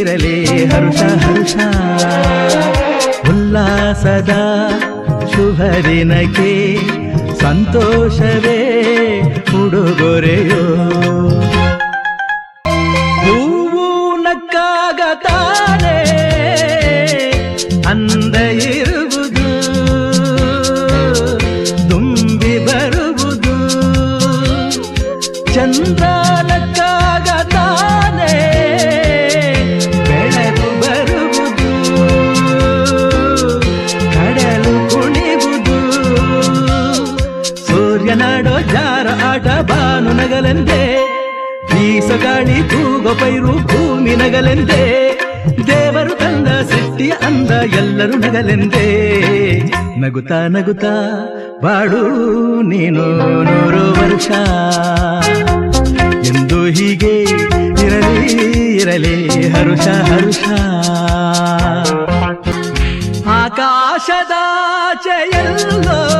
ಇರಲಿ ಹರುಷ ಹರುಷ. ಉಲ್ಲಾಸದ ಶುಭ ದಿನಕ್ಕೆ ಸಂತೋಷವೇ ಉಡುಗೊರೆಯೋ. ಹೂವು ನಕ್ಕಾಗ ಬಾನು ನಗಲೆಂದೇ ಬೀಸ ಗಾಳಿ ತೂಗೋ ಪೈರು ಭೂಮಿ ನಗಲೆಂದೇ, ದೇವರು ತಂದ ಸೃಷ್ಟಿಯ ಅಂದ ಎಲ್ಲರೂ ನಗಲೆಂದೇ. ನಗುತ್ತಾ ನಗುತ್ತಾ, ಬಾಡು, ನೀನು ನೂರು ವರ್ಷ. ಎಂದು ಹೀಗೆ ಇರಲಿ ಇರಲಿ, ಹರುಷ ಹರುಷ. ಆಕಾಶದಾಚೆಯಲ್ಲೋ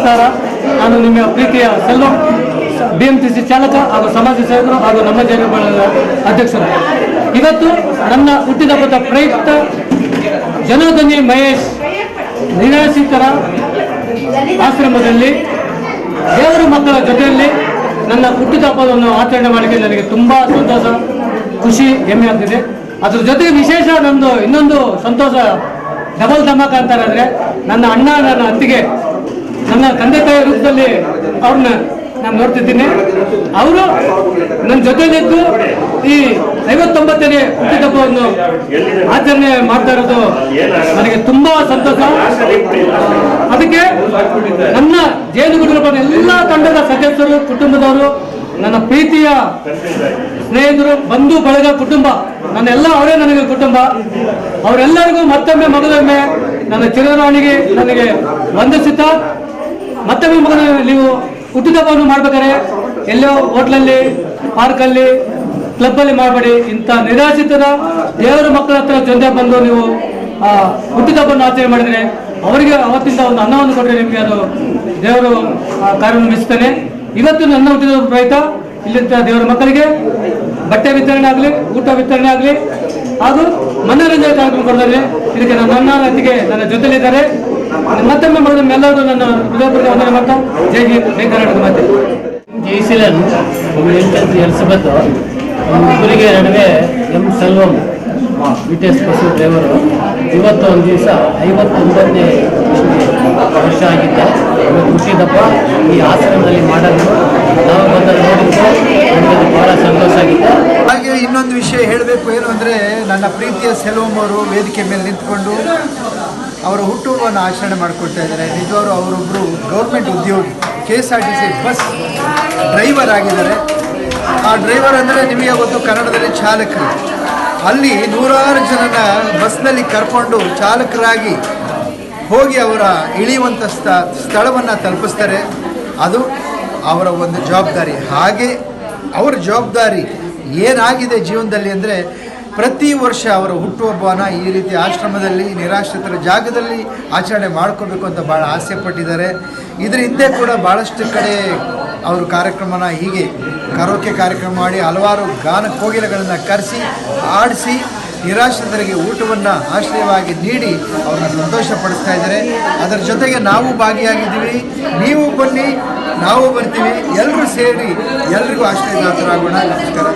ನಮಸ್ಕಾರ. ನಾನು ನಿಮ್ಮ ಪ್ರೀತಿಯ Selvam B M T C ಚಾಲಕ ಹಾಗೂ ಸಮಾಜ ಸೇವಕರು ಹಾಗೂ ನಮ್ಮ ಜನಗಳ ಅಧ್ಯಕ್ಷರು. ಇವತ್ತು ನನ್ನ ಹುಟ್ಟಿದಬ್ಬದ ಪ್ರಯುಕ್ತ ಜನಧನಿ ಮಹೇಶ್ ನಿರಾಶ್ರಿತರ ಆಶ್ರಮದಲ್ಲಿ ದೇವರ ಮಕ್ಕಳ ಜೊತೆಯಲ್ಲಿ ನನ್ನ ಹುಟ್ಟಿದಬ್ಬವನ್ನು ಆಚರಣೆ ಮಾಡಲಿಕ್ಕೆ ನನಗೆ ತುಂಬ ಸಂತೋಷ, ಖುಷಿ, ಹೆಮ್ಮೆ ಆಗ್ತಿದೆ. ಅದ್ರ ಜೊತೆ ವಿಶೇಷ ನಮ್ಮದು ಇನ್ನೊಂದು ಸಂತೋಷ ಡಬಲ್ ಧಮಾಕ ಅಂತಾರೆ ನನ್ನ ಅಣ್ಣ ನನ್ನ ಅತ್ತಿಗೆ ನನ್ನ ತಂದೆ ತಾಯಿ ರೂಪದಲ್ಲಿ ಅವ್ರನ್ನ ನಾನು ನೋಡ್ತಿದ್ದೀನಿ. ಅವರು ನನ್ನ ಜೊತೆಲಿದ್ದು ಈ ಐವತ್ತೊಂಬತ್ತನೇ ಹುಟ್ಟಿದಬ್ಬವನ್ನು ಆಚರಣೆ ಮಾಡ್ತಾ ಇರೋದು ನನಗೆ ತುಂಬಾ ಸಂತೋಷ. ಅದಕ್ಕೆ ನನ್ನ ಜೇನು ಗ್ರೂಪದ ಎಲ್ಲ ತಂಡದ ಸದಸ್ಯರು, ಕುಟುಂಬದವರು, ನನ್ನ ಪ್ರೀತಿಯ ಸ್ನೇಹಿತರು, ಬಂಧು, ಬಳಗ ಕುಟುಂಬ, ನನ್ನೆಲ್ಲ ಅವರೇ ನನಗೆ ಕುಟುಂಬ. ಅವರೆಲ್ಲರಿಗೂ ಮತ್ತೊಮ್ಮೆ ಮೊದಲೊಮ್ಮೆ ನನ್ನ ಚಿರರಾಣಿಗೆ ನನಗೆ ವಂದಿಸುತ್ತಾ ಮತ್ತೊಮ್ಮೆ ಮಗನ, ನೀವು ಹುಟ್ಟಿದಬ್ಬವನ್ನು ಮಾಡ್ಬೇಕಾದ್ರೆ ಎಲ್ಲೋ ಹೋಟ್ಲಲ್ಲಿ, ಪಾರ್ಕಲ್ಲಿ, ಕ್ಲಬ್ಬಲ್ಲಿ ಮಾಡಬೇಡಿ. ಇಂಥ ನಿರಾಶ್ರಿತರ ದೇವರ ಮಕ್ಕಳ ಹತ್ರ ಜೊತೆ ಬಂದು ನೀವು ಹುಟ್ಟಿದಬ್ಬವನ್ನು ಆಚರಣೆ ಮಾಡಿದರೆ ಅವರಿಗೆ ಅವತ್ತಿಂದ ಒಂದು ಅನ್ನವನ್ನು ಕೊಟ್ಟರೆ ನಿಮಗೆ ಅದು ದೇವರು ಮೆಚ್ಚುತ್ತಾನೆ ಇವತ್ತು ನನ್ನ ಹುಟ್ಟಿದ ಪ್ರಯತ್ನ ಇಲ್ಲಿಂದ ದೇವರ ಮಕ್ಕಳಿಗೆ ಬಟ್ಟೆ ವಿತರಣೆ ಆಗಲಿ, ಊಟ ವಿತರಣೆ ಆಗಲಿ, ಹಾಗೂ ಮನೋರಂಜನೆ ಕಾರ್ಯಕ್ರಮ ಕೊಡ್ತಾರೆ ಇದಕ್ಕೆ ನನ್ನ ನನ್ನ ಜೊತೆಲಿದ್ದಾರೆ. ಮತ್ತೊಮ್ಮೆ ಮಾಡಿದ ಎಲ್ಲರೂ ನನ್ನ ಹೃದಯಪೂರ್ವಕ ವಂದನೆ ಮಾಡ್ತಾ ಜೈ ಹಿಂದ್ ಜೈ ಕರ್ನಾಟಕ ಮಾತೆ. ಜೈಸಿಲನ್ ಎಂಟು ಎಲಿಸಬೆತ್ ಇಬ್ಬರಿಗೆ ನಡುವೆ ಎಂ ಸೆಲ್ವಂ ವಿಟೇಸ್ ಬಸ್ಸು ಡ್ರೈವರು ಇವತ್ತು ಒಂದು ದಿವಸ ಐವತ್ತೊಂಬತ್ತನೇ ವರ್ಷ ಆಗಿದ್ದ ಇವತ್ತು ಹುಟ್ಟಿದಪ್ಪ ಈ ಆಶ್ರಮದಲ್ಲಿ ಮಾಡಲು ನಾವು ಬಂದಾಗ ನೋಡಿದ್ದು ನಮಗೆ ಅದು ಬಹಳ ಸಂತೋಷ ಆಗಿತ್ತು. ಹಾಗೆ ಇನ್ನೊಂದು ವಿಷಯ ಹೇಳಬೇಕು ಏನು ಅಂದರೆ ನನ್ನ ಪ್ರೀತಿಯ ಸೆಲ್ವಂ ಅವರು ವೇದಿಕೆ ಮೇಲೆ ನಿಂತ್ಕೊಂಡು ಅವರ ಹುಟ್ಟುಹಬ್ಬವನ್ನು ಆಚರಣೆ ಮಾಡಿಕೊಳ್ತಾ ಇದ್ದಾರೆ. ನಿಜವಾಗ್ಲೂ ಅವರೊಬ್ಬರು ಗೌರ್ಮೆಂಟ್ ಉದ್ಯೋಗಿ K S R T C bus driver ಆಗಿದ್ದಾರೆ. ಆ ಡ್ರೈವರ್ ಅಂದರೆ ನಿಮಗೆ ಗೊತ್ತು, ಕನ್ನಡದಲ್ಲಿ ಚಾಲಕರು. ಅಲ್ಲಿ ನೂರಾರು ಜನನ ಬಸ್ನಲ್ಲಿ ಕರ್ಕೊಂಡು ಚಾಲಕರಾಗಿ ಹೋಗಿ ಅವರ ಇಳಿಯುವಂಥ ಸ್ಥ, ಸ್ಥಳವನ್ನು ತಲುಪಿಸ್ತಾರೆ. ಅದು ಅವರ ಒಂದು ಜವಾಬ್ದಾರಿ. ಹಾಗೆ ಅವರ ಜವಾಬ್ದಾರಿ ಏನಾಗಿದೆ ಜೀವನದಲ್ಲಿ ಅಂದರೆ ಪ್ರತಿ ವರ್ಷ ಅವರ ಹುಟ್ಟುಹಬ್ಬನ ಈ ರೀತಿ ಆಶ್ರಮದಲ್ಲಿ, ನಿರಾಶ್ರಿತರ ಜಾಗದಲ್ಲಿ ಆಚರಣೆ ಮಾಡ್ಕೋಬೇಕು ಅಂತ ಭಾಳ ಆಸೆ ಪಟ್ಟಿದ್ದಾರೆ. ಇದರ ಹಿಂದೆ ಕೂಡ ಭಾಳಷ್ಟು ಕಡೆ ಅವರು ಕಾರ್ಯಕ್ರಮನ ಹೀಗೆ ಕರೋಕೆ ಕಾರ್ಯಕ್ರಮ ಮಾಡಿ ಹಲವಾರು ಗಾನ ಕೋಗಿಲೆಗಳನ್ನು ಕರೆಸಿ ಆಡಿಸಿ ನಿರಾಶ್ರಿತರಿಗೆ ಊಟವನ್ನು ಆಶ್ರಯವಾಗಿ ನೀಡಿ ಅವ್ರನ್ನ ಸಂತೋಷಪಡಿಸ್ತಾ ಇದ್ದಾರೆ. ಅದರ ಜೊತೆಗೆ ನಾವು ಭಾಗಿಯಾಗಿದ್ದೀವಿ. ನೀವು ಬನ್ನಿ, ನಾವು ಬರ್ತೀವಿ. ಎಲ್ಲರೂ ಸೇರಿ ಎಲ್ರಿಗೂ ಆಶ್ರಯದಾತರಾಗೋಣ. ನಮಸ್ಕಾರ.